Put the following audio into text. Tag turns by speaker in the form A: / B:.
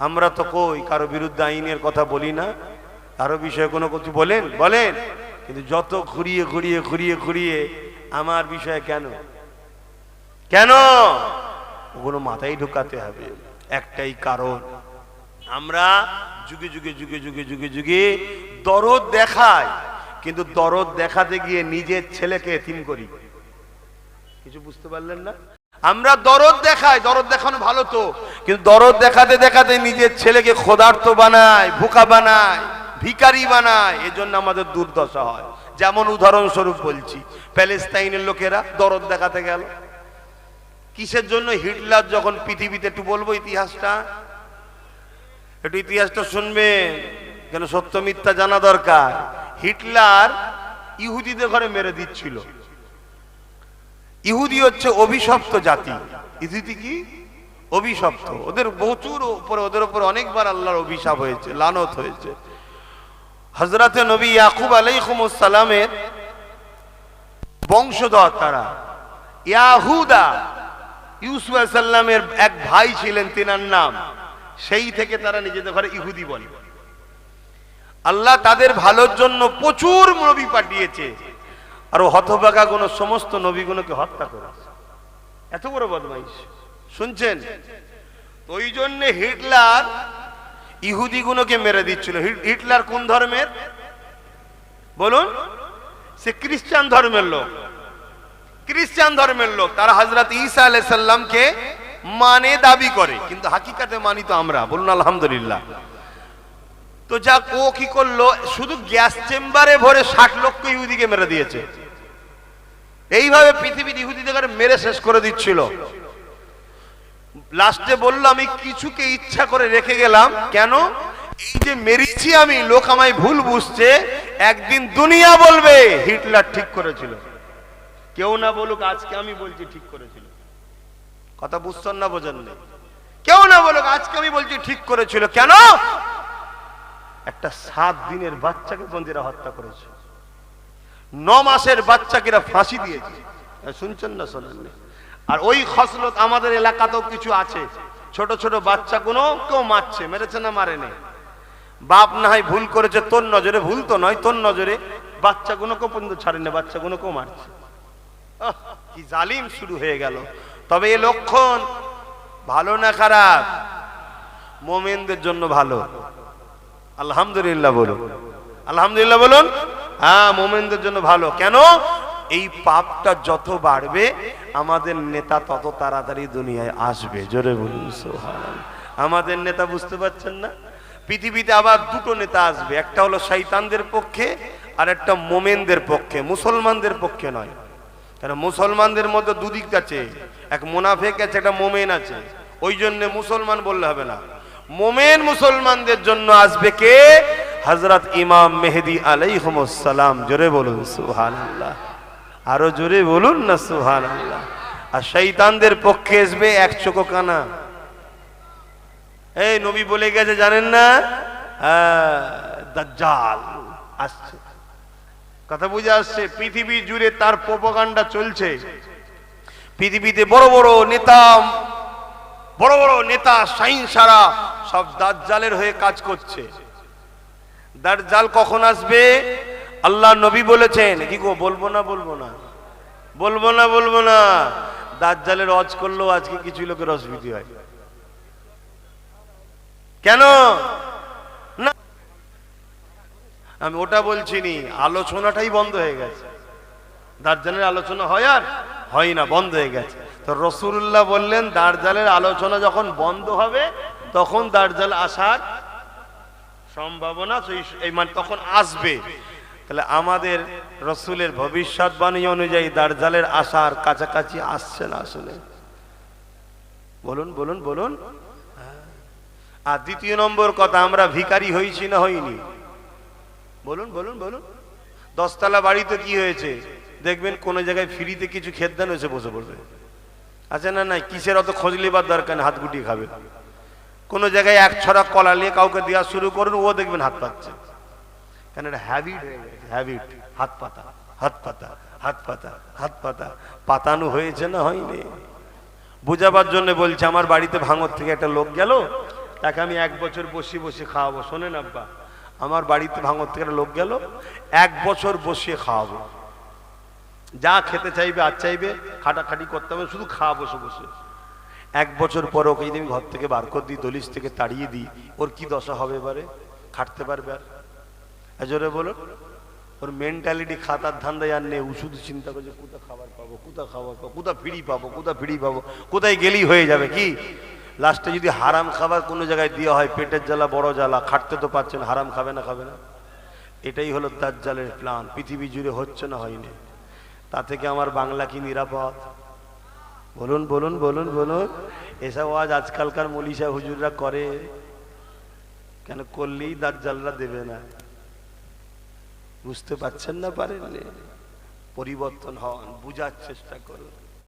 A: আমরা তো কই, কারও বিরুদ্ধে আইনের কথা বলি না। কারও বিষয়ে কোনো কিছু বলেন? বলেন। কিন্তু যত ঘুরিয়ে ঘুরিয়ে ঘুরিয়ে ঘুরিয়ে, আমার বিষয়ে কেন? কেন? ওগুলো মাথায় ঢুকাতে হবে। একটাই কারণ, আমরা যুগে যুগে যুগে যুগে যুগে যুগে দরদ দেখাই, কিন্তু দরদ দেখাতে গিয়ে নিজের ছেলেকে এতিম করি। কিছু বুঝতে পারলেন না? আমরা দরদ দেখাই, দরদ দেখানো ভালো তো। কিন্তু দরদ দেখাতে দেখাতে নিজের ছেলেকে খোদার্থ বানায় ভুকা বানায় ভিকারি বানায়, এজন্য আমাদের দুর্দশা হয়। যেমন উদাহরণস্বরূপ বলছি, প্যালেস্তাইনের লোকেরা দরদ দেখাতে গেল। কিসের জন্য হিটলার যখন পৃথিবীতে একটু বলব ইতিহাসটা? একটু ইতিহাসটা শুনবেন কেন সত্য মিথ্যা জানা দরকার। হিটলার ইহুদিদের ঘরে মেরে দিচ্ছিল। ইহুদি হচ্ছে অভিশপ্ত জাতি। ইহুদি কি? অভিশপ্ত। ওদের প্রচুর উপরে, ওদের উপরে অনেকবার আল্লাহর অভিশাপ হয়েছে, লানত হয়েছে। হজরতে নবী ইয়াকুব আলাইকুমসালামের বংশধর তারা। ইয়াহুদা ইউসুফ সাল্লামের এক ভাই ছিলেন, তিনার নাম। সেই থেকে তারা নিজেদের ঘরে ইহুদি বলে। আল্লাহ তাদের ভালোর জন্য প্রচুর নবী পাঠিয়েছে। আর হতভাগা কোন সমস্ত নবীগুলোকে হত্যা করেছে। এত বড় বদমাইশ। শুনছেন? ওই জন্য হিটলার ইহুদিগুলোকে মেরে দিচ্ছিল। হিটলার কোন ধর্মের? বলুন। সে খ্রিস্টান ধর্মের লোক। খ্রিস্টান ধর্মের লোক। তারা হজরত ঈসা আলাইসাল্লামকে মানে দাবি করে। কিন্তু হাকিকাতে মানি তো আমরা। বলুন, আলহামদুলিল্লাহ। তো যা ও কি করল? শুধু গ্যাস চেম্বারে ভরে ষাট লক্ষ ইহুদিকে মেরে দিয়েছে। এইভাবে পৃথিবীর ইহুদিদের মেরে শেষ করে দিচ্ছিল। লাস্টে বলল, আমি কিছুকে ইচ্ছা করে রেখে গেলাম। কেন? এই যে মেরেছি আমি, লোক আমায় ভুল বুঝছে, একদিন দুনিয়া বলবে, হিটলার ঠিক করেছিল। কেউ না বলুক, আজকে আমি বলছি ঠিক করেছিল। কথা বুঝছেন না বোঝেন না কেউ না বলুক, আজকে আমি বলছি ঠিক করেছিল। কেন? একটা সাত দিনের বাচ্চাকে বন্দিরা হত্যা করেছে। ন মাসের বাচ্চাকে ফাঁসি দিয়েছে। শুনছেন না শোনেন? আর ওই খসলত আমাদের এলাকাতেও কিছু আছে। ছোট ছোট বাচ্চা কোনো কেউ মারছে, মেরেছে না মারেনি। বাপ না হয় ভুল করেছে, তোর নজরে ভুল তো নয়, তোর নজরে বাচ্চাগুলোকে পর্যন্ত ছাড়ে না বাচ্চাগুলোকেও মারছে। কি জালিম শুরু হয়ে গেল। তবে এ লক্ষণ ভালো না খারাপ? মোমেনদের জন্য ভালো। আলহামদুলিল্লাহ বলুন। আলহামদুলিল্লাহ বলুন। হ্যাঁ মোমেনদের জন্য ভালো। কেন? এই পাপটা যত বাড়বে, আমাদের নেতা তত তাড়াতাড়ি দুনিয়ায় আসবে। জোরে বলুন। আমাদের নেতা বুঝতে পারছেন না? পৃথিবীতে আবার দুটো নেতা আসবে। একটা হলো শৈতানদের পক্ষে, আর একটা মোমেনদের পক্ষে। মুসলমানদের পক্ষে নয়। কারণ মুসলমানদের মধ্যে দুদিক আছে। এক মুনাফেক আছে, একটা মোমেন আছে। ওই জন্য মুসলমান বললে হবে না। মোমেন মুসলমানদের জন্য আসবে কে? হজরত ইমাম মেহেদি আলাইহমসালাম জোরে বলুন সুহান আল্লাহ আরও জোরে বলুন না সুহান আল্লাহ আর শৈতানদের পক্ষে আসবে এক চোখো কানা। এই নবী বলে গেছে জানেন না? আহ, দাজ্জাল আসছে। কথা বুঝে আসছে পৃথিবী জুড়ে তার প্রোপাগান্ডা চলছে। পৃথিবীতে বড় বড় নেতা বড় বড় নেতা সাইন সারা সব দাজ্জালের হয়ে কাজ করছে। দাজ্জাল কখন আসবে? আল্লাহ নবী বলেছেন, কি গো, বলব না বলব না? বলব না বলব না? দাজ্জালের অজ করলেও আজকে কিছু লোকের অসুবিধা হয়। কেন? না। আমি ওটা বলছি নি, আলোচনাটাই বন্ধ হয়ে গেছে। দার্জালের আলোচনা হয় আর হয় না, বন্ধ হয়ে গেছে। তো রসুল্লাহ বললেন দার্জালের আলোচনা যখন বন্ধ হবে, তখন দার্জাল আসার সম্ভাবনা এই মানে তখন আসবে। তাহলে আমাদের রসুলের ভবিষ্যৎবাণী অনুযায়ী দার্জালের আসার কাছাকাছি আসছে না আসলে? বলুন বলুন বলুন। আর দ্বিতীয় নম্বর কথা, আমরা ভিখারি হয়েছি না হইনি। বলুন বলুন বলুন। দশতলা বাড়িতে কি হয়েছে? দেখবেন কোন জায়গায় ফ্রিতে কিছু খেদান হয়েছে, বসে পড়বে। আচ্ছা না না কিসের অত খোঁজ দরকার হাত গুটিয়ে খাবে। কোনো জায়গায় এক ছড়া কলা নিয়ে কাউকে দেওয়া শুরু করুন, ও দেখবেন হাত পাচ্ছে। কেন এটা হ্যাবিট হয়ে গেছে হ্যাবিট হাত পাতা হাত পাতা হাত পাতা হাত পাতা। পাতানো হয়েছে না হয়নি? বুঝাবার জন্য বলছে, আমার বাড়িতে ভাঙর থেকে একটা লোক গেল, তাকে আমি এক বছর বসিয়ে বসিয়ে খাওয়াবো। শোনেন আব্বা, আমার বাড়িতে ভাঙর থেকে একটা লোক গেল, এক বছর বসিয়ে খাওয়াবো। যা খেতে চাইবে, আর চাইবে, খাটাখাটি করতে হবে, শুধু খাওয়া বসে বসে। এক বছর পর ওকে যদি আমি ঘর থেকে বার করে দিই, দলিশ থেকে তাড়িয়ে দিই, ওর কি দশা হবে এবারে? খাটতে পারবে আর? এজরে বলো ওর মেন্টালিটি খাতার ধান্দায় আর নেই। ওষুধ চিন্তা করছে কোথা খাবার পাবো? কোথা খাবার পাবো? কোথা ফিরি পাবো? কোথা ফিরি পাবো? কোথায় গেলেই হয়ে যাবে কি? লাস্টে যদি হারাম খাবার কোনো জায়গায় দেওয়া হয়, পেটের জ্বালা, বড় জ্বালা, খাটতে তো পারছেন, হারাম খাবে না খাবে না? এটাই হলো দাজ্জালের প্ল্যান পৃথিবী জুড়ে হচ্ছে না, হয়নি। তা থেকে আমার বাংলা কি নিরাপদ? বলুন বলুন বলুন বলুন। এসব আজ আজকালকার মলিশা হুজুররা করে। কেন করলেই দাজ্জালরা দেবে না? বুঝতে পারছেন না পারেন পরিবর্তন হন বুঝার চেষ্টা করুন।